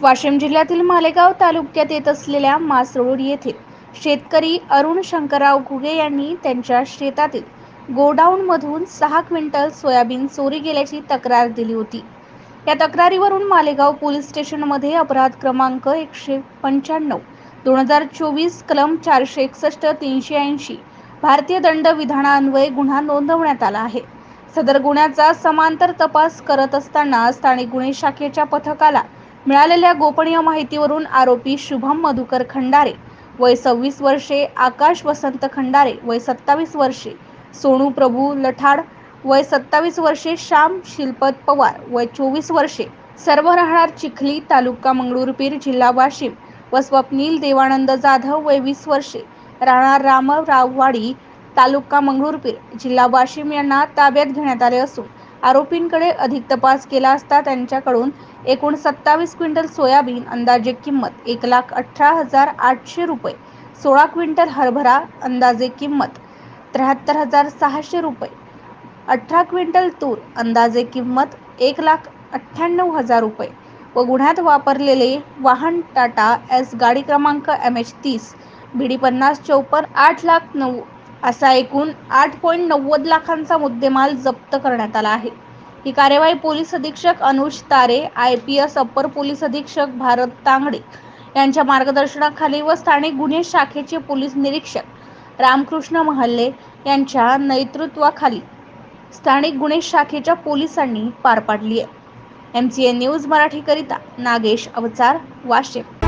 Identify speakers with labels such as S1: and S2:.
S1: वाशिम जिल्ह्यातील मालेगाव तालुक्यात येत असलेल्या मासरोड येथील शेतकरी अरुण शंकरराव घुगे यांनी त्यांच्या शेतातील गोडाऊनमधून सहा क्विंटल सोयाबीन चोरी गेल्याची तक्रार दिली होती. या तक्रारीवरून मालेगाव पोलीस स्टेशनमध्ये अपराध क्रमांक एकशे पंच्याण्णव दोन हजार चोवीस कलम चारशे एकसष्ट तीनशे ऐंशी भारतीय दंड विधानान्वये गुन्हा नोंदवण्यात आला आहे. सदर गुन्ह्याचा समांतर तपास करत असताना स्थानिक गुन्हे शाखेच्या पथकाला मिळालेल्या गोपनीय माहितीवरून आरोपी शुभम मधुकर खंडारे वय सव्वीस वर्षे आकाश वसंत खंडारे वय सत्तावीस वर्षे सोनू प्रभू लठाड वय सत्तावीस वर्षे श्याम शिल्पत पवार वय चोवीस वर्षे सर्व राहणार चिखली तालुका मंगळूरपीर जिल्हा वाशिम व स्वप्नील देवानंद जाधव वय वीस वर्षे राहणार रामराववाडी तालुका मंगळूरपीर जिल्हा वाशिम यांना ताब्यात घेण्यात आले असून आरोपींकडे अधिक तपास केला असता त्यांच्याकडून एकूण सत्तावीस क्विंटल सोयाबीन अंदाजे किंमत एक लाख अठरा हजार आठशे रुपये सोळा क्विंटल हरभरा अंदाजे किंमत त्र्याहत्तर हजार सहाशे रुपये अठरा क्विंटल तूर अंदाजे किंमत एक लाख अठ्ठ्याण्णव हजार रुपये व गुन्ह्यात वापरलेले वाहन टाटा एस गाडी क्रमांक एम एच तीस बीडी पन्नास चौपन्न आठ लाख नऊ असा एकूण आठ पॉईंट नव्वद लाखांचा मुद्देमाल जप्त करण्यात आला आहे. ही कार्यवाही पोलीस अधीक्षक Anuj Tare I P S upper police अधीक्षक भारत तांगडे यांच्या मार्गदर्शनाखाली व स्थानिक गुन्हे शाखेचे पोलीस निरीक्षक रामकृष्ण महल्ले यांच्या नेतृत्वाखाली स्थानिक गुन्हे शाखेच्या पोलिसांनी पार पाडली आहे. एम सी ए न्यूज मराठीकरिता नागेश अवचार वाशिम.